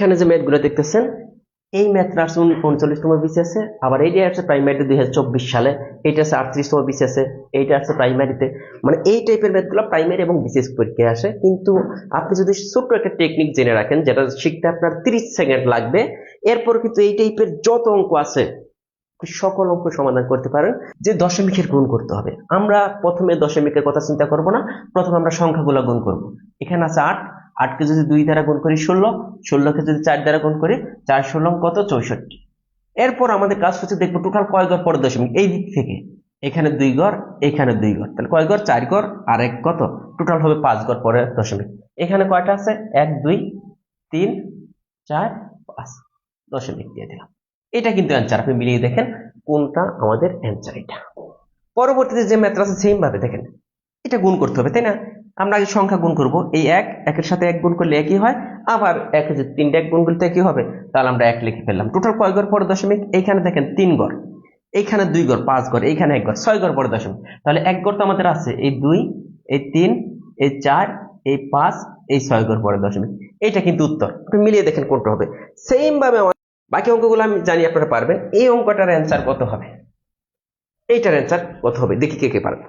এইখানে যে ম্যাথগুলো দেখতেছেন, এই ম্যাথটা আসছে উনচল্লিশতম বিসিএসে আবার এইটা আছে প্রাইমারিতে দুই হাজার চব্বিশ সালে, এইটা আছে আটত্রিশতম বিসিএসে এইটা আছে প্রাইমারিতে মানে এই টাইপের ম্যাথগুলো প্রাইমারি এবং বিসিএস পরীক্ষায় আসে। কিন্তু আপনি যদি ছোট্ট একটা টেকনিক জেনে রাখেন, যেটা শিখতে আপনার তিরিশ সেকেন্ড লাগবে, এরপর কিন্তু এই টাইপের যত অঙ্ক আছে সকল অঙ্ক সমাধান করতে পারেন, যে দশমিকের গুণ করতে হবে। আমরা প্রথমে দশমিকের কথা চিন্তা করব না, প্রথমে আমরা সংখ্যাগুলো গুণ করব। এখানে আছে আট আটকে যদি দুই দ্বারা গুণ করি ষোলো, ষোলোকে যদি চার দ্বারা গুণ করি চার ষোলো কত? চৌষট্টি। এরপর আমাদের কাজ হচ্ছে দেখব টোটাল কয় ঘর পরে দশমিক। এই দিক থেকে। এখানে দুই ঘর এখানে দুই ঘর তাহলে কয় ঘর চার ঘর আর এক কত? টোটাল হবে পাঁচ ঘর পরে দশমিক। এখানে কয়টা আছে? এক, দুই, তিন, চার, পাঁচ দশমিক দিয়ে দিলাম। এটা কিন্তু অ্যান্সার আপনি মিলিয়ে দেখেন কোনটা আমাদের অ্যান্সার এটা। পরবর্তীতে যে ম্যাথটা আছে সেম ভাবে দেখেন। এটা গুণ করতে হবে, তাই না? আমরা আগে সংখ্যা গুণ করব। এই এক, একের সাথে এক গুণ করলে একই হয়। আবার একে যে তিনটা, এক গুণ করলে একই হবে। তাহলে আমরা এক লিখে ফেললাম। টোটাল কয় ঘর পরে দশমিক? এইখানে দেখেন তিন ঘর এইখানে দুই ঘর পাঁচ ঘর এইখানে এক ঘর ছয় ঘর পরে দশমিক। তাহলে এক ঘর তো আমাদের আছে। এই দুই, এই তিন, এই চার, এই পাঁচ, এই ছয় ঘর পরে দশমিক। এটা কিন্তু উত্তর। আপনি মিলিয়ে দেখেন কোনটা হবে। সেম ভাবে আমার বাকি অঙ্কগুলো আমি জানি আপনারা পারবেন। এই অঙ্কটার অ্যান্সার কত হবে? এইটার অ্যান্সার কত হবে? দেখি কে কে পারবেন